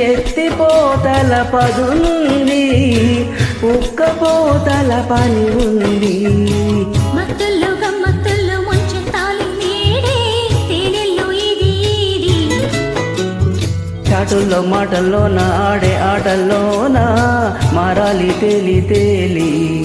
ఎత్తిపోతల ఒక్క పోతల పని ఉంది. మత్తులు గమ్మత్తులు ముంచెత్తాలి నేడే. తేనెల్లు ఇది. చాటుల్లో మాటల్లోన ఆడే ఆటల్లోన? మారాలి తేలి తేలి.